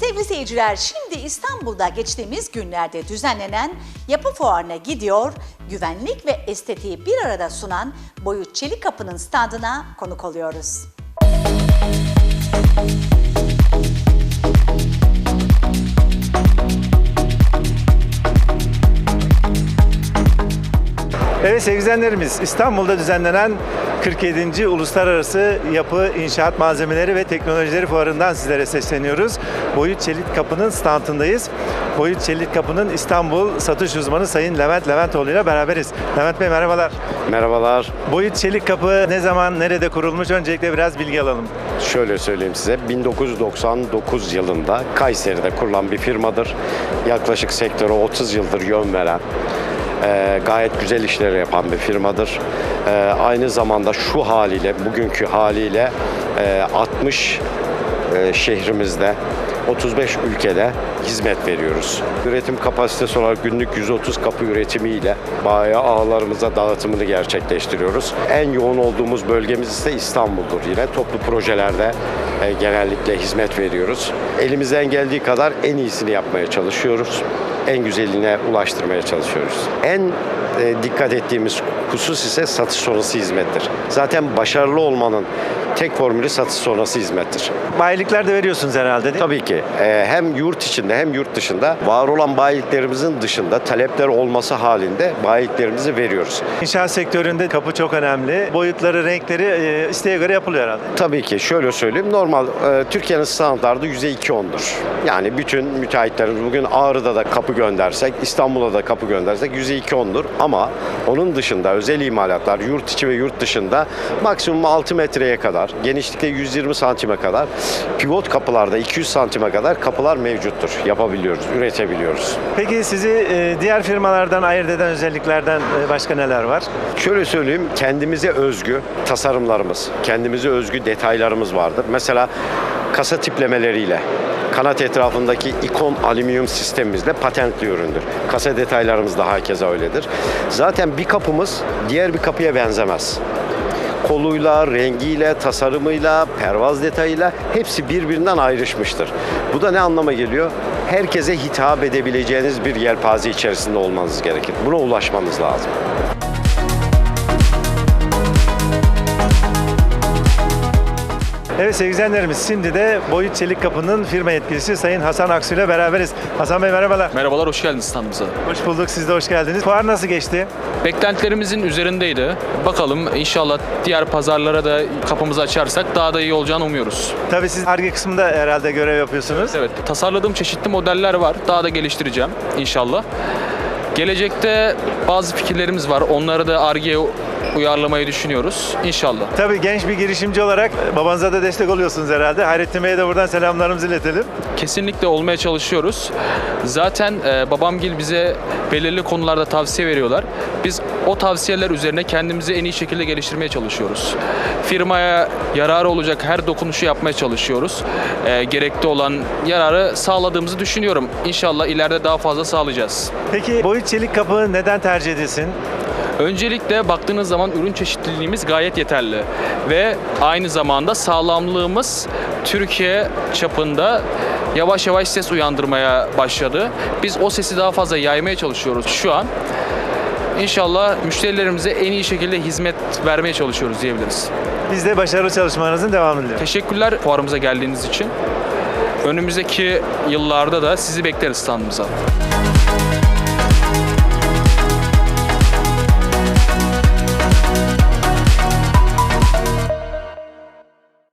Sevgili seyirciler, şimdi İstanbul'da geçtiğimiz günlerde düzenlenen yapı fuarına gidiyor, güvenlik ve estetiği bir arada sunan Boyut Çelik Kapı'nın standına konuk oluyoruz. Evet sevgili izleyenlerimiz İstanbul'da düzenlenen 47. Uluslararası Yapı, İnşaat Malzemeleri ve Teknolojileri Fuarı'ndan sizlere sesleniyoruz. Boyut Çelik Kapı'nın standındayız. Boyut Çelik Kapı'nın İstanbul satış uzmanı Sayın Levent Leventoğlu ile beraberiz. Levent Bey merhabalar. Merhabalar. Boyut Çelik Kapı ne zaman, nerede kurulmuş? Öncelikle biraz bilgi alalım. Şöyle söyleyeyim size. 1999 yılında Kayseri'de kurulan bir firmadır. Yaklaşık sektöre 30 yıldır yön veren, e, gayet güzel işleri yapan bir firmadır. E, aynı zamanda şu haliyle, bugünkü haliyle e, 60 e, şehrimizde 35 ülkede hizmet veriyoruz. Üretim kapasitesi olarak günlük 130 kapı üretimiyle bayi ağlarımıza dağıtımını gerçekleştiriyoruz. En yoğun olduğumuz bölgemiz ise İstanbul'dur yine. Toplu projelerde e, genellikle hizmet veriyoruz. Elimizden geldiği kadar en iyisini yapmaya çalışıyoruz. En güzeline ulaştırmaya çalışıyoruz. En e, dikkat ettiğimiz husus ise satış sonrası hizmettir. Zaten başarılı olmanın tek formülü satış sonrası hizmettir. Bayilikler de veriyorsunuz herhalde değil mi? Tabii ki e, hem yurt içinde hem yurt dışında var olan bayiliklerimizin dışında talepler olması halinde bayiliklerimizi veriyoruz. İnşaat sektöründe kapı çok önemli. Boyutları, renkleri e, isteğe göre yapılıyor herhalde. Tabii ki şöyle söyleyeyim normal e, Türkiye'nin iki ondur. Yani bütün müteahhitlerimiz bugün Ağrı'da da kapı göndersek, İstanbul'a da kapı göndersek yüzde iki ondur. Ama onun dışında özel imalatlar yurt içi ve yurt dışında maksimum 6 metreye kadar, genişlikte 120 santime kadar, pivot kapılarda 200 santime kadar kapılar mevcuttur. Yapabiliyoruz, üretebiliyoruz. Peki sizi e, diğer firmalardan ayırt eden özelliklerden e, başka neler var? Şöyle söyleyeyim, kendimize özgü tasarımlarımız, kendimize özgü detaylarımız vardır. Mesela kasa tiplemeleriyle, kanat etrafındaki ikon alüminyum sistemimizle patentli üründür. Kasa detaylarımız da hakeza öyledir. Zaten bir kapımız diğer bir kapıya benzemez. Koluyla, rengiyle, tasarımıyla, pervaz detayıyla hepsi birbirinden ayrışmıştır. Bu da ne anlama geliyor? Herkese hitap edebileceğiniz bir yelpaze içerisinde olmanız gerekir. Buna ulaşmanız lazım. Evet sevgili izleyenlerimiz şimdi de Boyut Çelik Kapı'nın firma yetkilisi Sayın Hasan Aksu ile beraberiz. Hasan Bey merhabalar. Merhabalar, hoş geldiniz standımıza. Hoş bulduk, siz de hoş geldiniz. Fuar nasıl geçti? Beklentilerimizin üzerindeydi. Bakalım inşallah diğer pazarlara da kapımızı açarsak daha da iyi olacağını umuyoruz. Tabii siz ARGE kısmında herhalde görev yapıyorsunuz. Evet, tasarladığım çeşitli modeller var. Daha da geliştireceğim inşallah. Gelecekte bazı fikirlerimiz var. Onları da ARGE'ye uyarlamayı düşünüyoruz. İnşallah. Tabii genç bir girişimci olarak babanıza da destek oluyorsunuz herhalde. Hayrettin Bey'e de buradan selamlarımızı iletelim. Kesinlikle olmaya çalışıyoruz. Zaten e, babamgil bize belirli konularda tavsiye veriyorlar. Biz o tavsiyeler üzerine kendimizi en iyi şekilde geliştirmeye çalışıyoruz. Firmaya yararı olacak her dokunuşu yapmaya çalışıyoruz. E, gerekli olan yararı sağladığımızı düşünüyorum. İnşallah ileride daha fazla sağlayacağız. Peki Boyut Çelik Kapı neden tercih edilsin? Öncelikle baktığınız zaman ürün çeşitliliğimiz gayet yeterli ve aynı zamanda sağlamlığımız Türkiye çapında yavaş yavaş ses uyandırmaya başladı. Biz o sesi daha fazla yaymaya çalışıyoruz şu an. İnşallah müşterilerimize en iyi şekilde hizmet vermeye çalışıyoruz diyebiliriz. Biz de başarılı çalışmalarınızın devamını diliyoruz. Teşekkürler fuarımıza geldiğiniz için. Önümüzdeki yıllarda da sizi bekleriz standımıza.